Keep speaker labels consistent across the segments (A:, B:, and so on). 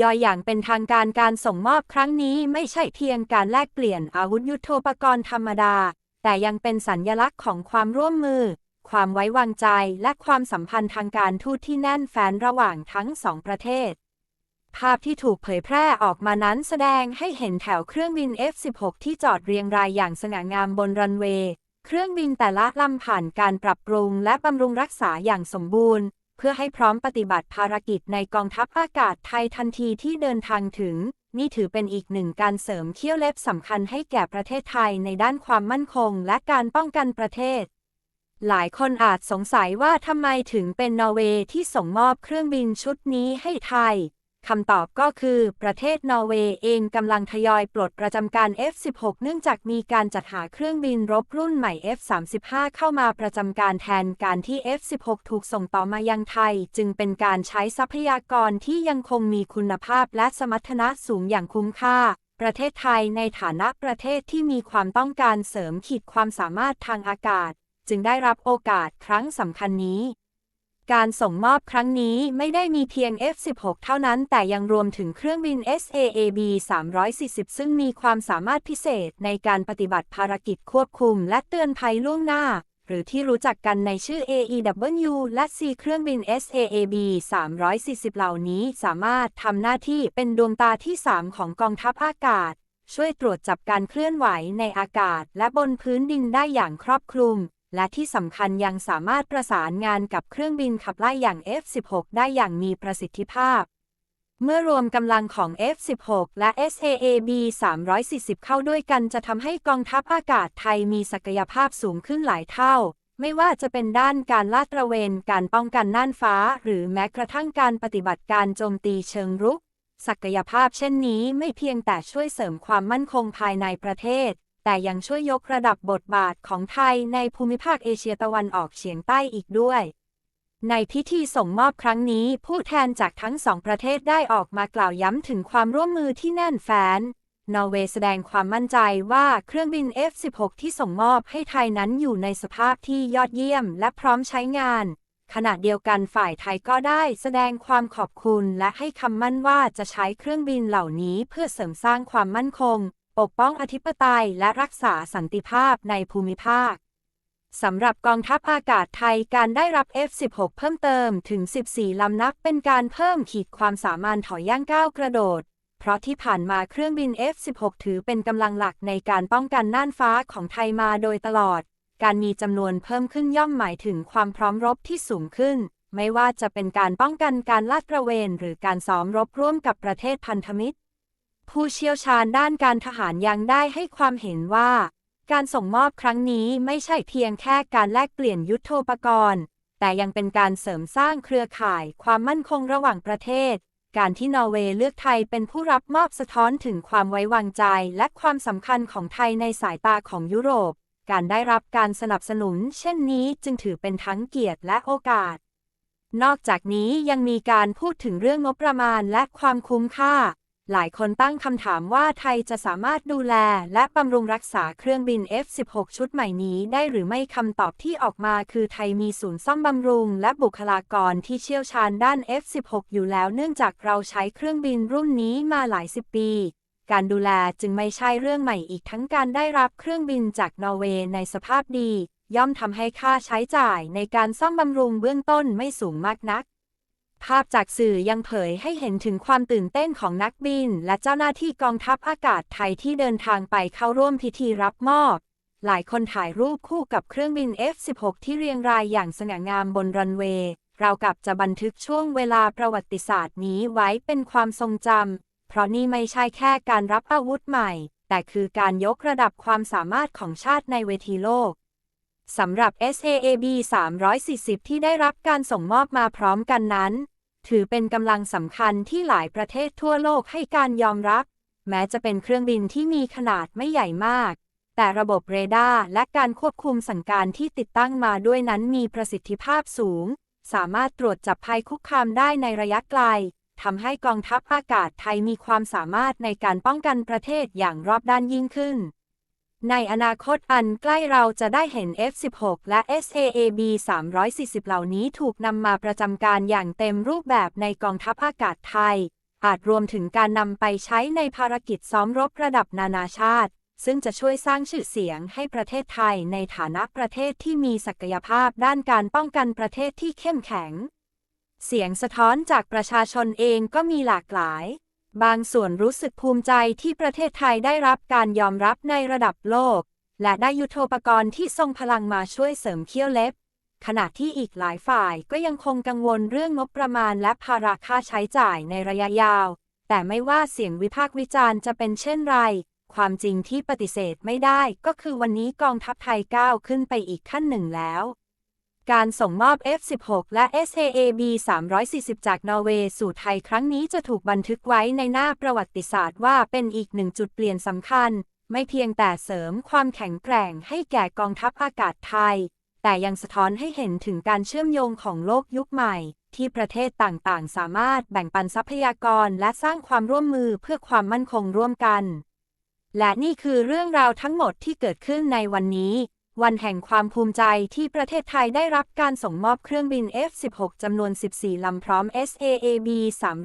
A: ย่อยอย่างเป็นทางการการส่งมอบครั้งนี้ไม่ใช่เพียงการแลกเปลี่ยนอาวุธยุโทโธปกรณ์ธรรมดา แต่ยังเป็นสัญญลักษณ์ของความร่วมมือ ความไว้วางใจและความสัมพันธ์ทางการทูตที่แน่นแฟ้นระหว่างทั้งสองประเทศ ภาพที่ถูกเผยแพร่ออกมานั้นแสดงให้เห็นแถวเครื่องบิน F-16 ที่จอดเรียงรายอย่างสง่างามบนรันเวย์ เครื่องบินแต่ละลำผ่านการปรับปรุงและบำรุงรักษาอย่างสมบูรณ์ เพื่อให้พร้อมปฏิบัติภารกิจในกองทัพอากาศไทยทันทีที่เดินทางถึง นี่ถือเป็นอีกหนึ่งการเสริมเขี้ยวเล็บสำคัญให้แก่ประเทศไทยในด้านความมั่นคงและการป้องกันประเทศ หลายคนอาจสงสัยว่าทำไมถึงเป็นนอร์เวย์ที่ส่งมอบเครื่องบินชุดนี้ให้ไทย คำตอบก็คือประเทศนอร์เวย์เองกำลังทยอยปลดประจำการ F-16 เนื่องจากมีการจัดหาเครื่องบินรบรุ่นใหม่ F-35 เข้ามาประจำการแทนการที่ F-16 ถูกส่งต่อมายังไทย จึงเป็นการใช้ทรัพยากรที่ยังคงมีคุณภาพและสมรรถนะสูงอย่างคุ้มค่า ประเทศไทยในฐานะประเทศที่มีความต้องการเสริมขีดความสามารถทางอากาศ จึงได้รับโอกาสครั้งสำคัญนี้ การส่งมอบครั้งนี้ไม่ได้มีเพียง F-16 เท่านั้นแต่ยังรวมถึงเครื่องบิน SAAB 340 ซึ่งมีความสามารถพิเศษในการปฏิบัติภารกิจควบคุม และเตือนภัยล่วงหน้า หรือที่รู้จักกันในชื่อ AEW และ C เครื่องบิน SAAB 340 เหล่านี้สามารถทำหน้าที่เป็นดวงตาที่ 3 ของกองทัพอากาศ ช่วยตรวจจับการเคลื่อนไหวในอากาศ และบนพื้นดินได้อย่างครอบคลุม และที่สำคัญยังสามารถประสานงานกับเครื่องบินขับไล่อย่าง F-16 ได้อย่างมีประสิทธิภาพ เมื่อรวมกำลังของ F-16 และ SAAB 340 เข้าด้วยกันจะทำให้กองทัพอากาศไทยมีศักยภาพสูงขึ้นหลายเท่า ไม่ว่าจะเป็นด้านการลาดตระเวน การป้องกันน่านฟ้า หรือแม้กระทั่งการปฏิบัติการโจมตีเชิงรุก ศักยภาพเช่นนี้ไม่เพียงแต่ช่วยเสริมความมั่นคงภายในประเทศ แต่ยังช่วยยกระดับบทบาทของไทยในภูมิภาคเอเชียตะวันออกเฉียงใต้อีกด้วย ในพิธีส่งมอบครั้งนี้ ผู้แทนจากทั้งสองประเทศได้ออกมากล่าวย้ำถึงความร่วมมือที่แน่นแฟ้นนอร์เวย์แสดงความมั่นใจว่าเครื่องบิน F-16 ที่ส่งมอบให้ไทยนั้นอยู่ในสภาพที่ยอดเยี่ยมและพร้อมใช้งาน ขณะเดียวกันฝ่ายไทยก็ได้แสดงความขอบคุณและให้คำมั่นว่าจะใช้เครื่องบินเหล่านี้เพื่อเสริมสร้างความมั่นคง ปกป้องอธิปไตยและรักษาสันติภาพในภูมิภาค สำหรับกองทัพอากาศไทยการได้รับ F-16 เพิ่มเติมถึง 14 ลำนับเป็นการเพิ่มขีดความสามารถถอยย่างก้าวกระโดด เพราะที่ผ่านมาเครื่องบิน F-16 ถือเป็นกำลังหลักในการป้องกันน่านฟ้าของไทยมาโดยตลอด การมีจำนวนเพิ่มขึ้นย่อมหมายถึงความพร้อมรบที่สูงขึ้น ไม่ว่าจะเป็นการป้องกันการลาดตระเวน หรือการซ้อมรบร่วมกับประเทศพันธมิตร ผู้เชี่ยวชาญด้านการทหารยังได้ให้ความเห็นว่า การส่งมอบครั้งนี้ไม่ใช่เพียงแค่การแลกเปลี่ยนยุทโธปกรณ์ แต่ยังเป็นการเสริมสร้างเครือข่ายความมั่นคงระหว่างประเทศ การที่นอร์เวย์เลือกไทยเป็นผู้รับมอบสะท้อนถึงความไว้วางใจและความสำคัญของไทยในสายตาของยุโรป การได้รับการสนับสนุน เช่นนี้จึงถือเป็นทั้งเกียรติและโอกาส นอกจากนี้ยังมีการพูดถึงเรื่องงบประมาณและความคุ้มค่า หลายคนตั้งคำถามว่าไทยจะสามารถดูแลและบำรุงรักษาเครื่องบิน F-16 ชุดใหม่นี้ได้หรือไม่คำตอบที่ออกมาคือไทยมีศูนย์ซ่อมบำรุง และบุคลากรที่เชี่ยวชาญด้าน F-16 อยู่แล้วเนื่องจากเราใช้เครื่องบินรุ่นนี้มาหลายสิบปี การดูแลจึงไม่ใช่เรื่องใหม่อีกทั้งการได้รับเครื่องบินจากนอร์เวย์ในสภาพดี ย่อมทำให้ค่าใช้จ่ายในการซ่อมบำรุงเบื้องต้นไม่สูงมากนัก ภาพจากสื่อยังเผยให้เห็นถึงความตื่นเต้นของนักบิน และเจ้าหน้าที่กองทัพอากาศไทยที่เดินทางไปเข้าร่วมพิธีรับมอบ หลายคนถ่ายรูปคู่กับเครื่องบิน F-16 ที่เรียงรายอย่างสง่างามบนรันเวย์เรากับจะบันทึกช่วงเวลาประวัติศาสตร์นี้ไว้เป็นความทรงจำ เพราะนี่ไม่ใช่แค่การรับอาวุธใหม่ แต่คือการยกระดับความสามารถของชาติในเวทีโลกสำหรับ SAAB 340 ที่ได้รับการส่งมอบมาพร้อมกันนั้น ถือเป็นกำลังสำคัญที่หลายประเทศทั่วโลกให้การยอมรับ แม้จะเป็นเครื่องบินที่มีขนาดไม่ใหญ่มาก แต่ระบบเรดาร์และการควบคุมสั่งการที่ติดตั้งมาด้วยนั้นมีประสิทธิภาพสูง สามารถตรวจจับภัยคุกคามได้ในระยะไกลทำให้กองทัพอากาศไทยมีความสามารถในการป้องกันประเทศอย่างรอบด้านยิ่งขึ้น ในอนาคตอันใกล้เราจะได้เห็น F-16 และ SAAB 340 เหล่านี้ถูกนำมาประจำการอย่างเต็มรูปแบบในกองทัพอากาศไทย อาจรวมถึงการนำไปใช้ในภารกิจซ้อมรบระดับนานาชาติ ซึ่งจะช่วยสร้างชื่อเสียงให้ประเทศไทยในฐานะประเทศที่มีศักยภาพด้านการป้องกันประเทศที่เข้มแข็ง เสียงสะท้อนจากประชาชนเองก็มีหลากหลาย บางส่วนรู้สึกภูมิใจที่ประเทศไทยได้รับการยอมรับในระดับโลก และได้ยุทโธปกรณ์ที่ทรงพลังมาช่วยเสริมเขี้ยวเล็บ ขณะที่อีกหลายฝ่ายก็ยังคงกังวลเรื่องงบประมาณและภาระค่าใช้จ่ายในระยะยาว แต่ไม่ว่าเสียงวิพากษ์วิจารณ์จะเป็นเช่นไร ความจริงที่ปฏิเสธไม่ได้ก็คือวันนี้กองทัพไทยก้าวขึ้นไปอีกขั้นหนึ่งแล้ว การส่งมอบ F-16 และ SAAB 340 จากนอร์เวย์สู่ไทยครั้งนี้จะถูกบันทึกไว้ในหน้าประวัติศาสตร์ว่าเป็นอีกหนึ่งจุดเปลี่ยนสำคัญ ไม่เพียงแต่เสริมความแข็งแกร่งให้แก่กองทัพอากาศไทย แต่ยังสะท้อนให้เห็นถึงการเชื่อมโยงของโลกยุคใหม่ ที่ประเทศต่างๆ สามารถแบ่งปันทรัพยากรและสร้างความร่วมมือเพื่อความมั่นคงร่วมกัน และนี่คือเรื่องราวทั้งหมดที่เกิดขึ้นในวันนี้ วันแห่งความภูมิใจที่ประเทศไทยได้รับการส่งมอบเครื่องบิน F-16 จำนวน 14 ลำพร้อม SAAB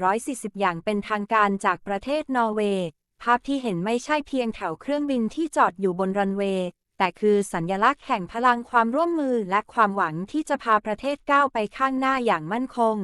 A: 340 อย่างเป็นทางการจากประเทศนอร์เวย์ ภาพที่เห็นไม่ใช่เพียงแถวเครื่องบินที่จอดอยู่บนรันเวย์ แต่คือสัญลักษณ์แห่งพลังความร่วมมือและความหวังที่จะพาประเทศก้าวไปข้างหน้าอย่างมั่นคง